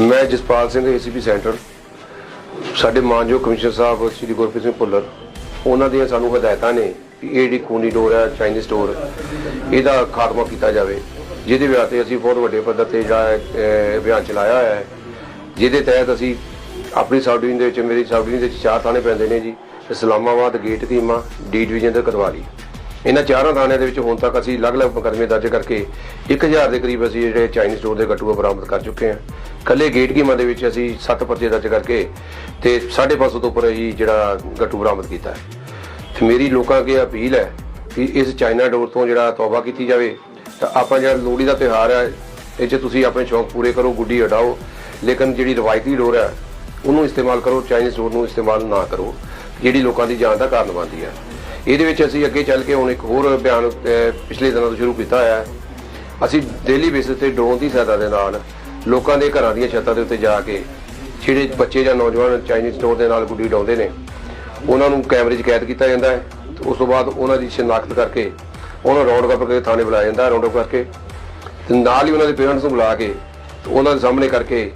ਮੈਂ Jaspal Singh ACP centre ਸਾਡੇ ਮਾਨਯੋਗ ਕਮਿਸ਼ਨਰ ਸਾਹਿਬ, ਸ੍ਰੀ ਗੁਰਪ੍ਰੀਤ ਸਿੰਘ ਭੁੱਲਰ, ਉਹਨਾਂ ਦੀਆਂ ਸਾਨੂੰ ਹਦਾਇਤਾਂ ਨੇ ਕਿ ਇਹ ਜਿਹੜੀ ਖੂਨੀ ਡੋਰ ਹੈ, ਚਾਈਨੀਜ਼ ਡੋਰ, ਇਹਦਾ ਖਾਤਮਾ ਕੀਤਾ ਜਾਵੇ। ਜਿਹਦੇ ਵਾਸਤੇ ਅਸੀਂ ਬਹੁਤ ਵੱਡੇ ਪੱਧਰ ਤੇ ਜਿਹੜਾ ਅਭਿਆਨ ਚਲਾਇਆ ਹੋਇਆ ਹੈ। ਜਿਹਦੇ ਤਹਿਤ ਅਸੀਂ ਆਪਣੀ ਸਬ ਡਿਵੀਜ਼ਨ ਦੇ ਵਿੱਚ, ਮੇਰੀ ਸਬ ਡਿਵੀਜ਼ਨ ਦੇ ਵਿੱਚ ਚਾਰ ਥਾਣੇ ਪੈਂਦੇ ਨੇ ਜੀ। ਇਸਲਾਮਾਬਾਦ, ਗੇਟ ਕੀਮਾ ਡੀ ਡਿਵੀਜ਼ਨ ਤੇ ਕਟਵਾਲੀ ਇਹਨਾਂ ਚਾਰਾਂ ਥਾਣਿਆਂ ਦੇ ਵਿੱਚ ਹੁਣ ਤੱਕ ਅਸੀਂ ਅਲੱਗ-ਅਲੱਗ ਮੁਕੱਦਮੇ ਦਰਜ ਕਰਕੇ 1000 ਦੇ ਕਰੀਬ ਅਸੀਂ ਜਿਹੜੇ ਚਾਈਨੀਜ਼ ਸਟੋਰ ਦੇ ਗੱਟੂਆ ਬਰਾਮਦ ਕਰ ਚੁੱਕੇ ਹਾਂ। ਕੱਲੇ ਗੇਟ ਕੀਮਾ ਦੇ ਵਿੱਚ ਅਸੀਂ 7 ਪਰਚੇ ਦਰਜ ਕਰਕੇ ਤੇ 550 ਤੋਂ ਉੱਪਰ ਹੀ ਜਿਹੜਾ ਗੱਟੂ ਬਰਾਮਦ ਕੀਤਾ ਹੈ। ਤੇ ਮੇਰੀ ਲੋਕਾਂ ਅੱਗੇ ਅਪੀਲ ਹੈ ਕਿ ਇਸ ਚਾਈਨਾ ਡੋਰ ਤੋਂ ਜਿਹੜਾ ਤੌਬਾ ਕੀਤੀ ਜਾਵੇ, ਤਾਂ ਆਪਾਂ ਜਿਹੜਾ ਲੋਹੜੀ ਦਾ ਤਿਉਹਾਰ ਹੈ, ਇਹ 'ਚ ਤੁਸੀਂ ਆਪਣੇ ਸ਼ੌਂਕ ਪੂਰੇ ਕਰੋ, ਗੁੱਡੀ ਉਡਾਓ ਲੇਕਿਨ ਜਿਹੜੀ ਰਵਾਇਤੀ ਡੋਰ ਹੈ, ਉਹਨੂੰ ਇਸਤੇਮਾਲ ਕਰੋ, ਚਾਈਨੀਜ਼ ਡੋਰ ਨੂੰ ਇਸਤੇਮਾਲ ਨਾ ਕਰੋ, ਜਿਹੜੀ ਲੋਕਾਂ ਦੀ ਜਾਨ ਦਾ ਕਾਰਨ ਬਣਦੀ ਹੈ। ਇਹਦੇ ਵਿੱਚ ਅਸੀਂ ਅੱਗੇ ਚੱਲ ਕੇ ਹੁਣ ਇੱਕ ਹੋਰ ਅਭਿਆਨ ਪਿਛਲੇ ਦਿਨਾਂ ਤੋਂ ਸ਼ੁਰੂ ਕੀਤਾ ਹੋਇਆ ਹੈ। ਅਸੀਂ ਡੇਲੀ ਬੇਸਿਸ ਤੇ ਡਰੋਨ ਦੀ ਸਹਾਇਤਾ ਦੇ ਨਾਲ ਲੋਕਾਂ ਦੇ ਘਰਾਂ ਦੀਆਂ ਛੱਤਾਂ ਦੇ ਉੱਤੇ ਜਾ ਕੇ ਜਿਹੜੇ ਬੱਚੇ ਜਾਂ ਨੌਜਵਾਨ ਚਾਈਨੀਜ਼ ਸਟੋਰ ਦੇ ਨਾਲ ਗੁੱਡੀ ਉਡਾਉਂਦੇ ਨੇ, ਉਹਨਾਂ ਨੂੰ ਕੈਮਰੇ 'ਚ ਕੈਦ ਕੀਤਾ ਜਾਂਦਾ ਹੈ। ਤੇ ਉਸ ਤੋਂ ਬਾਅਦ ਉਹਨਾਂ ਦੀ ਸ਼ਨਾਖਤ ਕਰਕੇ ਉਹਨਾਂ ਰੌਂਡ ਅਪ ਕਰਕੇ ਥਾਣੇ ਬੁਲਾਇਆ ਜਾਂਦਾ ਰੌਂਡ ਅਪ ਕਰਕੇ। ਤੇ ਨਾਲ ਹੀ ਉਹਨਾਂ ਦੇ ਪੇਰੈਂਟਸ ਨੂੰ ਬੁਲਾ ਕੇ ਤੇ ਉਹਨਾਂ ਦੇ ਸਾਹਮਣੇ ਕਰਕੇ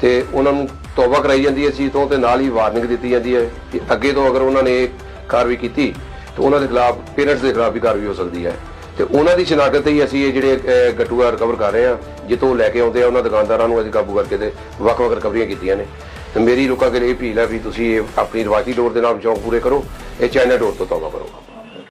ਤੇ ਉਹਨਾਂ ਨੂੰ ਤੌਬਾ ਕਰਾਈ ਜਾਂਦੀ ਹੈ ਸੀ ਤੋਂ ਤੇ ਨਾਲ ਹੀ ਵਾਰਨਿੰਗ ਦਿੱਤੀ ਜਾਂਦੀ ਹੈ ਕਿ ਅੱਗੇ ਤੋਂ ਅਗਰ ਉਹਨਾਂ ਨੇ ਇਹ ਕਾਰਵਾਈ ਕੀਤੀ, ਤਾਂ ਉਹਨਾਂ ਦੇ ਖਿਲਾਫ ਪੇਰੈਂਟਸ ਦੇ ਖਿਲਾਫ ਵੀ ਕਾਰਵਾਈ ਹੋ ਸਕਦੀ ਹੈ। ਤੇ ਉਹਨਾਂ ਦੀ ਸ਼ਨਾਖਤ ਤੇ ਹੀ ਅਸੀਂ ਇਹ ਜਿਹੜੇ ਅਹ, ਗੱਟੂਆ ਰਿਕਵਰ ਕਰ ਰਹੇ ਹਾਂ। ਜਿੱਥੋਂ ਲੈ ਕੇ ਆਉਂਦੇ ਆ ਉਹਨਾਂ ਦੁਕਾਨਦਾਰਾਂ ਨੂੰ ਅਸੀਂ ਕਾਬੂ ਕਰਕੇ ਤੇ ਵੱਖ-ਵੱਖ ਰਿਕਵਰੀਆਂ ਕੀਤੀਆਂ ਨੇ। ਤੇ ਮੇਰੀ ਲੋਕਾਂ ਅੱਗੇ ਇਹ ਅਪੀਲ ਹੈ ਵੀ ਤੁਸੀਂ ਇਹ ਆਪਣੀ ਰਵਾਇਤੀ ਡੋਰ ਦੇ ਨਾਲ ਚੌਂਕ ਪੂਰੇ ਕਰੋ ਇਹ ਚਾਈਨਾ ਡੋਰ ਤੋਂ ਤੌਬਾ ਕਰੋ।